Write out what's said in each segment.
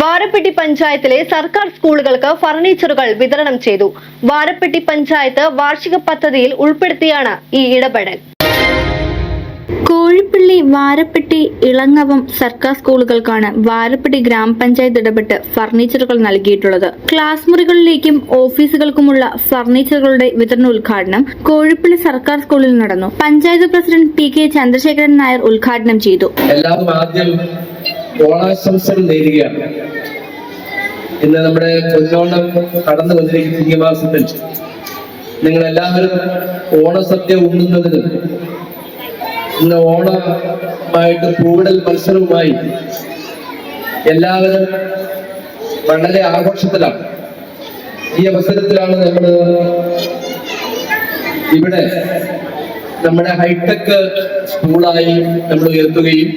വാരപ്പെട്ടി പഞ്ചായത്തിലെ സർക്കാർ സ്കൂളുകൾക്ക് ഫർണിച്ചറുകൾ വിതരണം ചെയ്തു. വാരപ്പെട്ടി പഞ്ചായത്ത് വാർഷിക പദ്ധതിയിൽ ഉൾപ്പെടുത്തിയാണ് ഈ ഇടപെടൽ. കോഴിപ്പള്ളി വാരപ്പെട്ടി ഇളങ്ങവം സർക്കാർ സ്കൂളുകൾക്കാണ് വാരപ്പെട്ടി ഗ്രാമപഞ്ചായത്ത് ഇടപെട്ട് ഫർണിച്ചറുകൾ നൽകിയിട്ടുള്ളത്. ക്ലാസ് മുറികളിലേക്കും ഓഫീസുകൾക്കുമുള്ള ഫർണിച്ചറുകളുടെ വിതരണോദ്ഘാടനം കോഴിപ്പള്ളി സർക്കാർ സ്കൂളിൽ നടന്നു. Panchayat president P K Chandrasekharan Nair ഉദ്ഘാടനം ചെയ്തു. എല്ലാവരും ആദ്യം ഓണാശംസകൾ നേരുകയാണ്. ഇന്ന് നമ്മുടെ പൊന്നോണം കടന്നു വന്നിരിക്കുന്ന ഈ മാസത്തിൽ നിങ്ങൾ എല്ലാവരും ഓണസദ്യ ഉണ്ണുന്നതിന് ഇന്ന് ഓണമായിട്ട് പൂവിടൽ മത്സരവുമായി എല്ലാവരും വളരെ ആഘോഷത്തിലാണ്. ഈ അവസരത്തിലാണ് നമ്മൾ ഇവിടെ നമ്മുടെ ഹൈടെക് സ്കൂളായി നമ്മൾ ഉയർത്തുകയും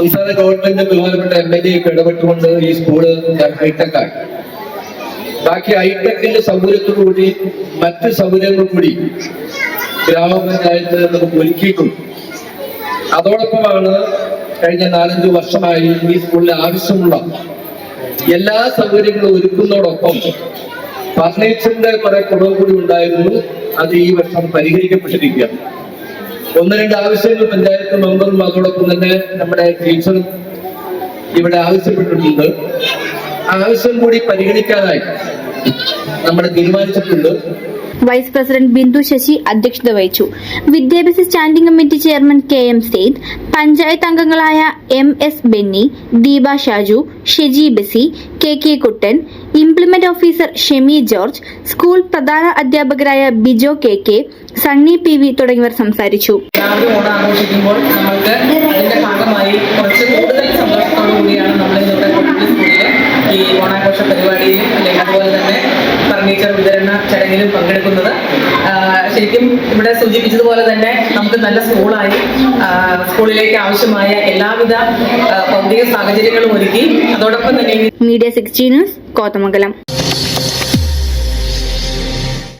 സംസ്ഥാന ഗവൺമെന്റ് ബഹുമാനപ്പെട്ട എം എൽ എ ഒക്കെ ഇടപെട്ടുകൊണ്ട് ഈ സ്കൂൾ ഹൈടെക് ആയി. ബാക്കി ഹൈടെക്കിന്റെ സൗകര്യത്തോടുകൂടി മറ്റ് സൗകര്യങ്ങൾ കൂടി ഗ്രാമപഞ്ചായത്ത് നമുക്ക് ഒരുക്കിയിട്ടുണ്ട്. അതോടൊപ്പമാണ് കഴിഞ്ഞ നാലഞ്ച് വർഷമായി ഈ സ്കൂളിന് ആവശ്യമുള്ള എല്ലാ സൗകര്യങ്ങളും ഒരുക്കുന്നതോടൊപ്പം ഫർണിച്ചറിന്റെ കുറെ കുറവ് കൂടി ഉണ്ടായിരുന്നു. അത് ഈ വർഷം പരിഹരിക്കപ്പെട്ടിരിക്കുകയാണ്. ഒന്ന് രണ്ട് ആവശ്യങ്ങൾ പഞ്ചായത്ത് മെമ്പറും അതോടൊപ്പം തന്നെ നമ്മുടെ ടീച്ചറും ഇവിടെ ആവശ്യപ്പെട്ടിട്ടുണ്ട്. ആവശ്യം കൂടി പരിഗണിക്കാനായി നമ്മൾ തീരുമാനിച്ചിട്ടുണ്ട്. വൈസ് പ്രസിഡന്റ് ബിന്ദു ശശി അധ്യക്ഷത വഹിച്ചു. വിദ്യാഭ്യാസ standing committee chairman K M Syed panchayat അംഗങ്ങളായ M S Benny Deepa Shaju Sheji Basi K K Kuttan implement officer Shemi George school പ്രധാന അധ്യാപകരായ Bijo K K Sunny P V തുടങ്ങിയവർ സംസാരിച്ചു. ഈ ഓണാഘോഷ പരിപാടിയിലും അല്ലെങ്കിൽ അതുപോലെ തന്നെ ഫർണിച്ചർ വിതരണ ചടങ്ങിലും പങ്കെടുക്കുന്നത്. ശരിക്കും ഇവിടെ സൂചിപ്പിച്ചതുപോലെ തന്നെ നമുക്ക് നല്ല സ്കൂളായി. സ്കൂളിലേക്ക് ആവശ്യമായ എല്ലാവിധ ഭൗതിക സാഹചര്യങ്ങളും ഒരുക്കി. അതോടൊപ്പം തന്നെ മീഡിയ സിക്സ്റ്റി ന്യൂസ് കോതമംഗലം.